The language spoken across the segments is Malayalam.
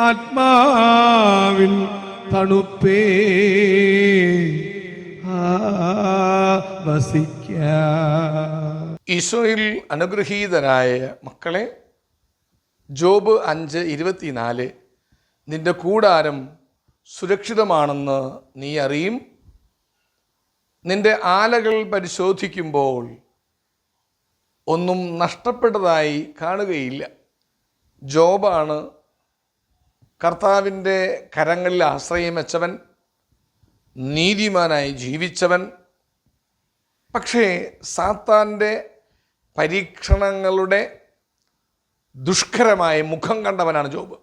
ആത്മാവിൻ തണുപ്പേ. വസിക്ക. ഈശോയിൽ അനുഗ്രഹീതരായ മക്കളെ ജോബ് അഞ്ച് ഇരുപത്തിനാല് നിന്റെ കൂടാരം സുരക്ഷിതമാണെന്ന് നീ അറിയും. നിന്റെ ആലകൾ പരിശോധിക്കുമ്പോൾ ഒന്നും നഷ്ടപ്പെട്ടതായി കാണുകയില്ല. ജോബാണ് കർത്താവിന്റെ കരങ്ങളിൽ ആശ്രയം വെച്ചവൻ നീതിമാനായി ജീവിച്ചവൻ. പക്ഷേ സാത്താന്റെ പരീക്ഷണങ്ങളുടെ ദുഷ്കരമായ മുഖം കണ്ടവനാണ് ജോബ്.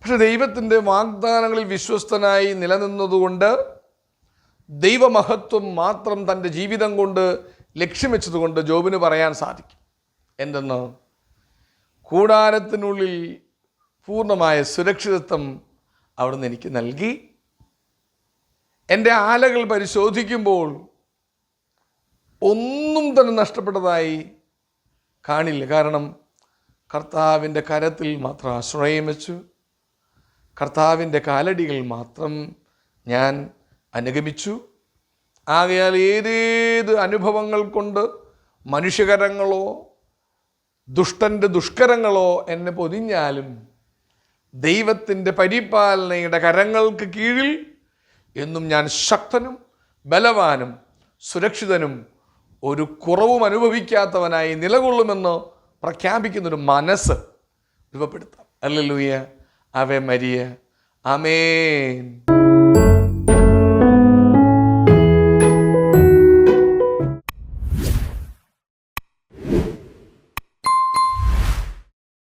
പക്ഷെ ദൈവത്തിന്റെ വാഗ്ദാനങ്ങളിൽ വിശ്വസ്തനായി നിലനിന്നതുകൊണ്ട് ദൈവമഹത്വം മാത്രം തന്റെ ജീവിതം കൊണ്ട് ലക്ഷ്യം വെച്ചതുകൊണ്ട് ജോബിന് പറയാൻ സാധിക്കും. എന്തെന്ന്? കൂടാരത്തിനുള്ളിൽ പൂർണമായ സുരക്ഷിതത്വം അവിടുന്ന് എനിക്ക് നൽകി. എന്റെ ആലകൾ പരിശോധിക്കുമ്പോൾ ഒന്നും തന്നെ നഷ്ടപ്പെട്ടതായി കാണില്ല. കാരണം കർത്താവിന്റെ കരത്തിൽ മാത്രം ആശ്രയം വെച്ചു. കർത്താവിന്റെ കാലടികൾ മാത്രം ഞാൻ അനുഗമിച്ചു. ആകയാൽ ഏതേത് അനുഭവങ്ങൾ കൊണ്ട് മനുഷ്യകരങ്ങളോ ദുഷ്ടന്റെ ദുഷ്കരങ്ങളോ എന്നെ പൊതിഞ്ഞാലും ദൈവത്തിന്റെ പരിപാലനയുടെ കരങ്ങൾക്ക് കീഴിൽ എന്നും ഞാൻ ശക്തനും ബലവാനും സുരക്ഷിതനും ഒരു കുറവും അനുഭവിക്കാത്തവനായി നിലകൊള്ളുമെന്ന് പ്രഖ്യാപിക്കുന്നൊരു മനസ്സ് രൂപപ്പെടുത്താം. അല്ലല്ലൂയ അവേ മരിയ അമേൻ